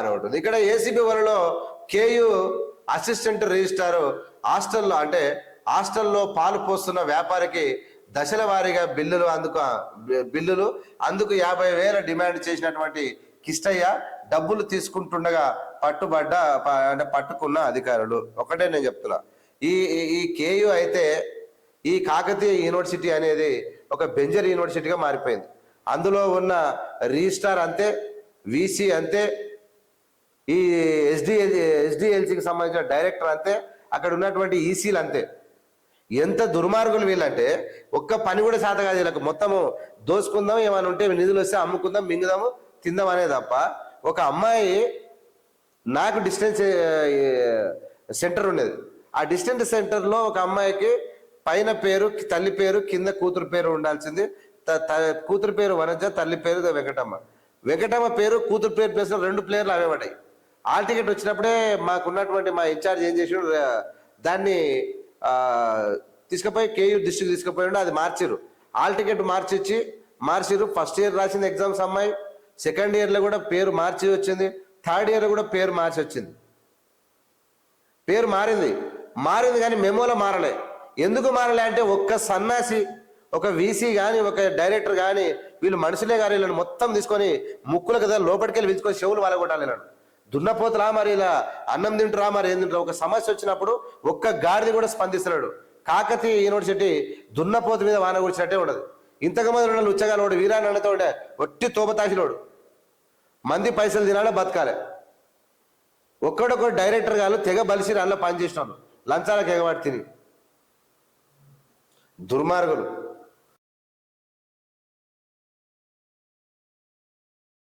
ఉంటుంది ఇక్కడ ఏసీబీ వలలో కేయు అసిస్టెంట్ రిజిస్టారు హాస్టల్లో అంటే హాస్టల్లో పాలు పోస్తున్న వ్యాపారికి దశల వారీగా బిల్లులు అందుకు బిల్లులు అందుకు యాభై వేల డిమాండ్ చేసినటువంటి కిష్టయ్య డబ్బులు తీసుకుంటుండగా పట్టుబడ్డ ప- అంటే పట్టుకున్న అధికారులు. ఒకటే నేను చెప్తున్నా. ఈ ఈ- కేయు అయితే ఈ కాకతీయ యూనివర్సిటీ అనేది ఒక బెంజర్ యూనివర్సిటీగా మారిపోయింది. అందులో ఉన్న రిజిస్టార్ అంతే వీసీ అంతే ఈ ఎస్డిఎల్ ఎస్డిఎల్సికి సంబంధించిన డైరెక్టర్ అంతే అక్కడ ఉన్నటువంటి ఈసీలు అంతే. ఎంత దుర్మార్గులు వీళ్ళంటే ఒక్క పని కూడా శాత కాదు వీళ్ళకి. మొత్తము దోసుకుందాం ఏమైనా ఉంటే నిధులు వస్తే అమ్ముకుందాం మింగుదాము తిందాం అనే తప్ప ఒక అమ్మాయి నాకు డిస్టెన్స్ సెంటర్ ఉండేది. ఆ డిస్టెన్స్ సెంటర్లో ఒక అమ్మాయికి పైన పేరు తల్లి పేరు కింద కూతురు పేరు ఉండాల్సింది. త- త- కూతురు పేరు వనజ తల్లి పేరు వెంకటమ్మ. వెంకటమ్మ పేరు కూతురు పేరు ప్లేస్లో రెండు ప్లేయర్లు అవే పడ్డాయి ఆల్ టికెట్ వచ్చినప్పుడే మాకున్నటువంటి మా ఇన్ఛార్జ్ ఏం చేసాడు దాన్ని తీసుకుపోయి కేయూ డిస్ట్రిక్ట్ తీసుకుపోయి అది మార్చిరు ఆల్ టికెట్ మార్చిచ్చి మార్చిరు ఫస్ట్ ఇయర్ రాసింది ఎగ్జామ్స్ అమ్మాయి. సెకండ్ ఇయర్లో కూడా పేరు మార్చి వచ్చింది. థర్డ్ ఇయర్లో కూడా పేరు మార్చి వచ్చింది. పేరు మారింది. మారింది కానీ మెమోలో మారలే. ఎందుకు మారలే అంటే ఒక్క సన్నాసి ఒక వీసీ కానీ ఒక డైరెక్టర్ కానీ వీళ్ళు మనుషులే కానీ వీళ్ళని మొత్తం తీసుకొని ముక్కుల కదా లోపలికి వెళ్ళి పిలుచుకొని చెవులు వాళ్ళగొట్టాలి వీళ్ళని. దున్నపోతులా మరి ఇలా అన్నం తింటురా మరి ఏం తింటురా? ఒక సమస్య వచ్చినప్పుడు ఒక్క గాడిది కూడా స్పందిస్తున్నాడు కాకతీయ యూనివర్సిటీ దున్నపోతు మీద వాన కూర్చున్నట్టే ఉండదు. ఇంతకుముందు ఉన్న లుచ్చగాలోడు వీరానన్నతో ఉండే ఒట్టి తోపతాకిలోడు మంది పైసలు తినాలి బతకాలి. ఒక్కడొక్కడు డైరెక్టర్ గారు తెగ బలిసి అందులో పనిచేసినాడు లంచాలకు ఎగబడి తిని. దుర్మార్గులు.